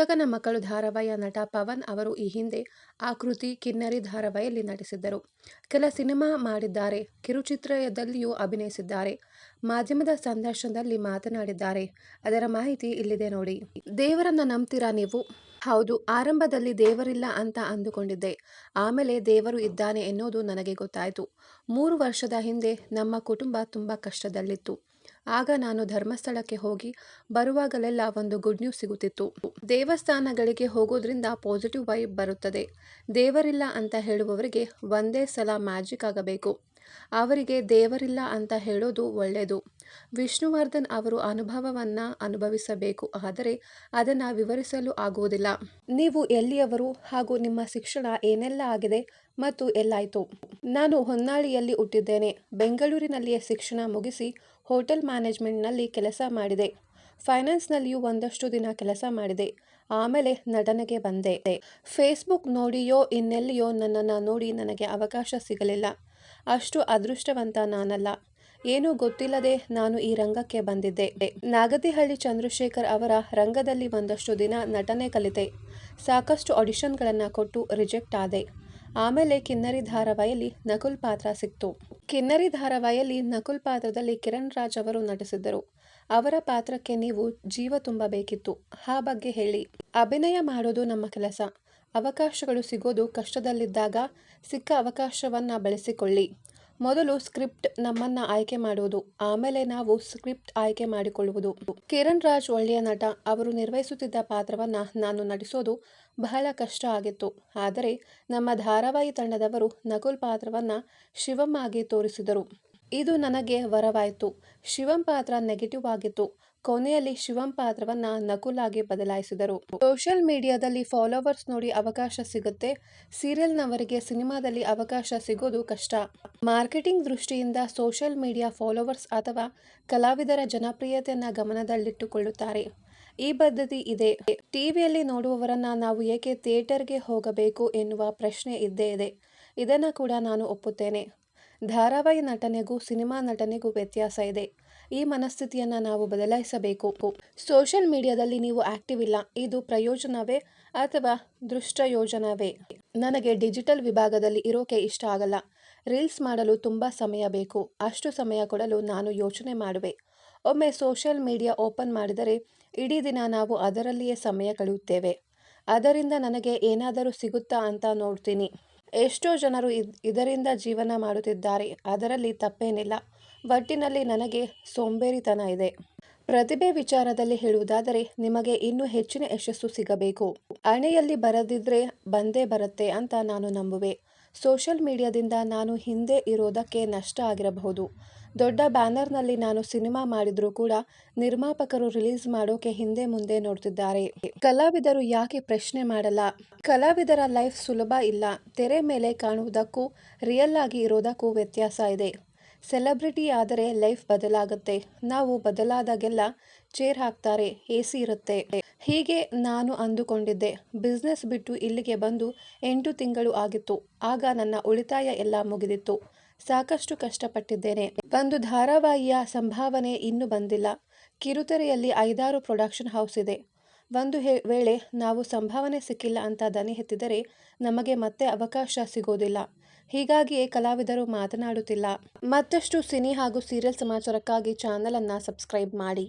ಪುಟ್ಟಗನ ಮಕ್ಕಳು ಧಾರಾವಾಹಿಯ ನಟ ಪವನ್ ಅವರು ಈ ಹಿಂದೆ ಆಕೃತಿ ಕಿನ್ನರಿ ಧಾರಾವಾಹಿಯಲ್ಲಿ ನಟಿಸಿದ್ದರು. ಕೆಲ ಸಿನಿಮಾ ಮಾಡಿದ್ದಾರೆ. ಕಿರುಚಿತ್ರದಲ್ಲಿಯೂ ಅಭಿನಯಿಸಿದ್ದಾರೆ. ಮಾಧ್ಯಮದ ಸಂದರ್ಶನದಲ್ಲಿ ಮಾತನಾಡಿದ್ದಾರೆ. ಅದರ ಮಾಹಿತಿ ಇಲ್ಲಿದೆ ನೋಡಿ. ದೇವರನ್ನ ನಂಬ್ತೀರಾ ನೀವು? ಹೌದು, ಆರಂಭದಲ್ಲಿ ದೇವರಿಲ್ಲ ಅಂತ ಅಂದುಕೊಂಡಿದ್ದೆ. ಆಮೇಲೆ ದೇವರು ಇದ್ದಾನೆ ಎನ್ನುವುದು ನನಗೆ ಗೊತ್ತಾಯಿತು. ಮೂರು ವರ್ಷದ ಹಿಂದೆ ನಮ್ಮ ಕುಟುಂಬ ತುಂಬ ಕಷ್ಟದಲ್ಲಿತ್ತು. ಆಗ ನಾನು ಧರ್ಮಸ್ಥಳಕ್ಕೆ ಹೋಗಿ ಬರುವಾಗಲೆಲ್ಲ ಒಂದು ಗುಡ್ ನ್ಯೂಸ್ ಸಿಗುತ್ತಿತ್ತು. ದೇವಸ್ಥಾನಗಳಿಗೆ ಹೋಗೋದ್ರಿಂದ ಪಾಸಿಟಿವ್ ವೈಬ್ ಬರುತ್ತದೆ. ದೇವರಿಲ್ಲ ಅಂತ ಹೇಳುವವರಿಗೆ ಒಂದೇ ಸಲ ಮ್ಯಾಜಿಕ್ ಆಗಬೇಕು. ಅವರಿಗೆ ದೇವರಿಲ್ಲ ಅಂತ ಹೇಳೋದು ಒಳ್ಳೆಯದು. ವಿಷ್ಣುವರ್ಧನ್ ಅವರು ಅನುಭವವನ್ನ ಅನುಭವಿಸಬೇಕು, ಆದರೆ ಅದನ್ನು ವಿವರಿಸಲು ಆಗುವುದಿಲ್ಲ. ನೀವು ಎಲ್ಲಿಯವರು ಹಾಗೂ ನಿಮ್ಮ ಶಿಕ್ಷಣ ಏನೆಲ್ಲ ಆಗಿದೆ ಮತ್ತು ಎಲ್ಲಾಯಿತು? ನಾನು ಹೊನ್ನಾಳಿಯಲ್ಲಿ ಹುಟ್ಟಿದ್ದೇನೆ. ಬೆಂಗಳೂರಿನಲ್ಲಿಯೇ ಶಿಕ್ಷಣ ಮುಗಿಸಿ ಹೋಟೆಲ್ ಮ್ಯಾನೇಜ್ಮೆಂಟ್ನಲ್ಲಿ ಕೆಲಸ ಮಾಡಿದೆ. ಫೈನಾನ್ಸ್ನಲ್ಲಿಯೂ ಒಂದಷ್ಟು ದಿನ ಕೆಲಸ ಮಾಡಿದೆ. ಆಮೇಲೆ ನಟನೆಗೆ ಬಂದೆ. ಫೇಸ್ಬುಕ್ ನೋಡಿಯೋ ಇನ್ನೆಲ್ಲಿಯೋ ನನ್ನನ್ನು ನೋಡಿ ನನಗೆ ಅವಕಾಶ ಸಿಗಲಿಲ್ಲ. ಅಷ್ಟು ಅದೃಷ್ಟವಂತ ನಾನಲ್ಲ. ಏನೂ ಗೊತ್ತಿಲ್ಲದೆ ನಾನು ಈ ರಂಗಕ್ಕೆ ಬಂದಿದ್ದೆ. ನಾಗತಿಹಳ್ಳಿ ಚಂದ್ರಶೇಖರ್ ಅವರ ರಂಗದಲ್ಲಿ ಒಂದಷ್ಟು ದಿನ ನಟನೆ ಕಲಿತೆ. ಸಾಕಷ್ಟು ಆಡಿಷನ್ಗಳನ್ನು ಕೊಟ್ಟು ರಿಜೆಕ್ಟ್ ಆದೆ. ಆಮೇಲೆ ಕಿನ್ನರಿ ಧಾರಾವಾಹಿಯಲ್ಲಿ ನಕುಲ್ ಪಾತ್ರ ಸಿಕ್ತು. ಕಿನ್ನರಿ ಧಾರಾವಾಹಿಯಲ್ಲಿ ನಕುಲ್ ಪಾತ್ರದಲ್ಲಿ ಕಿರಣ್ ರಾಜ್ ಅವರು ನಟಿಸಿದ್ದರು. ಅವರ ಪಾತ್ರಕ್ಕೆ ನೀವು ಜೀವ ತುಂಬಬೇಕಿತ್ತು. ಆ ಬಗ್ಗೆ ಹೇಳಿ. ಅಭಿನಯ ಮಾಡೋದು ನಮ್ಮ ಕೆಲಸ. ಅವಕಾಶಗಳು ಸಿಗೋದು ಕಷ್ಟದಲ್ಲಿದ್ದಾಗ ಸಿಕ್ಕ ಅವಕಾಶವನ್ನು ಬಳಸಿಕೊಳ್ಳಿ. ಮೊದಲು ಸ್ಕ್ರಿಪ್ಟ್ ನಮ್ಮನ್ನ ಆಯ್ಕೆ ಮಾಡುವುದು ಆಮೇಲೆ ನಾವು ಸ್ಕ್ರಿಪ್ಟ್ ಆಯ್ಕೆ ಮಾಡಿಕೊಳ್ಳುವುದು. ಕಿರಣ್ ರಾಜ್ ಒಳ್ಳೆಯ ನಟ, ಅವರು ನಿರ್ವಹಿಸುತ್ತಿದ್ದ ಪಾತ್ರವನ್ನ ನಾನು ನಟಿಸೋದು ಬಹಳ ಕಷ್ಟ ಆಗಿತ್ತು. ಆದರೆ ನಮ್ಮ ಧಾರಾವಾಹಿ ತಂಡದವರು ನಕುಲ್ ಪಾತ್ರವನ್ನ ಶಿವಮ್ ಆಗಿ ತೋರಿಸಿದರು. ಇದು ನನಗೆ ವರವಾಯಿತು. ಶಿವಂ ಪಾತ್ರ ನೆಗೆಟಿವ್ ಆಗಿತ್ತು. ಕೊನೆಯಲ್ಲಿ ಶಿವಂ ಪಾತ್ರವನ್ನ ನಕುಲಾಗಿ ಬದಲಾಯಿಸಿದರು. ಸೋಷಿಯಲ್ ಮೀಡಿಯಾದಲ್ಲಿ ಫಾಲೋವರ್ಸ್ ನೋಡಿ ಅವಕಾಶ ಸಿಗುತ್ತೆ. ಸೀರಿಯಲ್ನವರಿಗೆ ಸಿನಿಮಾದಲ್ಲಿ ಅವಕಾಶ ಸಿಗೋದು ಕಷ್ಟ. ಮಾರ್ಕೆಟಿಂಗ್ ದೃಷ್ಟಿಯಿಂದ ಸೋಷಿಯಲ್ ಮೀಡಿಯಾ ಫಾಲೋವರ್ಸ್ ಅಥವಾ ಕಲಾವಿದರ ಜನಪ್ರಿಯತೆಯನ್ನ ಗಮನದಲ್ಲಿಟ್ಟುಕೊಳ್ಳುತ್ತಾರೆ. ಈ ಪದ್ಧತಿ ಇದೆ. ಟಿವಿಯಲ್ಲಿ ನೋಡುವವರನ್ನ ನಾವು ಏಕೆ ಥಿಯೇಟರ್ಗೆ ಹೋಗಬೇಕು ಎನ್ನುವ ಪ್ರಶ್ನೆ ಇದ್ದೇ ಇದೆ. ಇದನ್ನು ಕೂಡ ನಾನು ಒಪ್ಪುತ್ತೇನೆ. ಧಾರಾವಾಹಿ ನಟನೆಗೂ ಸಿನಿಮಾ ನಟನೆಗೂ ವ್ಯತ್ಯಾಸ ಇದೆ. ಈ ಮನಸ್ಥಿತಿಯನ್ನು ನಾವು ಬದಲಾಯಿಸಬೇಕು. ಸೋಷಿಯಲ್ ಮೀಡಿಯಾದಲ್ಲಿ ನೀವು ಆಕ್ಟಿವ್ ಇಲ್ಲ. ಇದು ಪ್ರಯೋಜನವೇ ಅಥವಾ ದೃಷ್ಟಯೋಜನವೇ? ನನಗೆ ಡಿಜಿಟಲ್ ವಿಭಾಗದಲ್ಲಿ ಇರೋಕೆ ಇಷ್ಟ ಆಗಲ್ಲ. ರೀಲ್ಸ್ ಮಾಡಲು ತುಂಬ ಸಮಯ ಬೇಕು. ಅಷ್ಟು ಸಮಯ ಕೊಡಲು ನಾನು ಯೋಚನೆ ಮಾಡುವೆ. ಒಮ್ಮೆ ಸೋಷಿಯಲ್ ಮೀಡಿಯಾ ಓಪನ್ ಮಾಡಿದರೆ ಇಡೀ ದಿನ ನಾವು ಅದರಲ್ಲಿಯೇ ಸಮಯ ಕಳೆಯುತ್ತೇವೆ. ಅದರಿಂದ ನನಗೆ ಏನಾದರೂ ಸಿಗುತ್ತಾ ಅಂತ ನೋಡ್ತೀನಿ. ಎಷ್ಟೋ ಜನರು ಇದರಿಂದ ಜೀವನ ಮಾಡುತ್ತಿದ್ದಾರೆ. ಅದರಲ್ಲಿ ತಪ್ಪೇನಿಲ್ಲ. ಒಟ್ಟಿನಲ್ಲಿ ನನಗೆ ಸೋಂಬೇರಿತನ ಇದೆ. ಪ್ರತಿಭೆ ವಿಚಾರದಲ್ಲಿ ಹೇಳುವುದಾದರೆ ನಿಮಗೆ ಇನ್ನೂ ಹೆಚ್ಚಿನ ಯಶಸ್ಸು ಸಿಗಬೇಕು. ಅಣೆಯಲ್ಲಿ ಬರದಿದ್ರೆ ಬಂದೇ ಬರುತ್ತೆ ಅಂತ ನಾನು ನಂಬುವೆ. ಸೋಷಿಯಲ್ ಮೀಡಿಯಾದಿಂದ ನಾನು ಹಿಂದೆ ಇರೋದಕ್ಕೆ ನಷ್ಟ ಆಗಿರಬಹುದು. ದೊಡ್ಡ ಬ್ಯಾನರ್ನಲ್ಲಿ ನಾನು ಸಿನಿಮಾ ಮಾಡಿದರೂ ಕೂಡ ನಿರ್ಮಾಪಕರು ರಿಲೀಸ್ ಮಾಡೋಕೆ ಹಿಂದೆ ಮುಂದೆ ನೋಡ್ತಿದ್ದಾರೆ. ಕಲಾವಿದರು ಯಾಕೆ ಪ್ರಶ್ನೆ ಮಾಡಲ್ಲ? ಕಲಾವಿದರ ಲೈಫ್ ಸುಲಭ ಇಲ್ಲ. ತೆರೆ ಮೇಲೆ ಕಾಣುವುದಕ್ಕೂ, ರಿಯಲ್ ಆಗಿ ಇರೋದಕ್ಕೂ ವ್ಯತ್ಯಾಸ ಇದೆ. ಸೆಲೆಬ್ರಿಟಿ ಆದರೆ ಲೈಫ್ ಬದಲಾಗುತ್ತೆ. ನಾವು ಬದಲಾದಾಗೆಲ್ಲ ಚೇರ್ ಹಾಕ್ತಾರೆ ಎ ಸಿ ಇರುತ್ತೆ. ಹೀಗೆ ನಾನು ಅಂದುಕೊಂಡಿದ್ದೆ. ಬಿಸ್ನೆಸ್ ಬಿಟ್ಟು ಇಲ್ಲಿಗೆ ಬಂದು ಎಂಟು ತಿಂಗಳು ಆಗಿತ್ತು. ಆಗ ನನ್ನ ಉಳಿತಾಯ ಎಲ್ಲ ಮುಗಿದಿತ್ತು. ಸಾಕಷ್ಟು ಕಷ್ಟಪಟ್ಟಿದ್ದೇನೆ. ಒಂದು ಧಾರಾವಾಹಿಯ ಸಂಭಾವನೆ ಇನ್ನೂ ಬಂದಿಲ್ಲ. ಕಿರುತೆರೆಯಲ್ಲಿ ಐದಾರು ಪ್ರೊಡಕ್ಷನ್ ಹೌಸ್ ಇದೆ. ಒಂದು ವೇಳೆ ನಾವು ಸಂಭಾವನೆ ಸಿಕ್ಕಿಲ್ಲ ಅಂತ ದನಿ ಎತ್ತಿದರೆ ನಮಗೆ ಮತ್ತೆ ಅವಕಾಶ ಸಿಗೋದಿಲ್ಲ. ಹೀಗಾಗಿಯೇ ಕಲಾವಿದರು ಮಾತನಾಡುತ್ತಿಲ್ಲ. ಮತ್ತಷ್ಟು ಸಿನಿ ಹಾಗೂ ಸೀರಿಯಲ್ ಸಮಾಚಾರಕ್ಕಾಗಿ ಚಾನೆಲ್ ಅನ್ನ ಸಬ್ಸ್ಕ್ರೈಬ್ ಮಾಡಿ.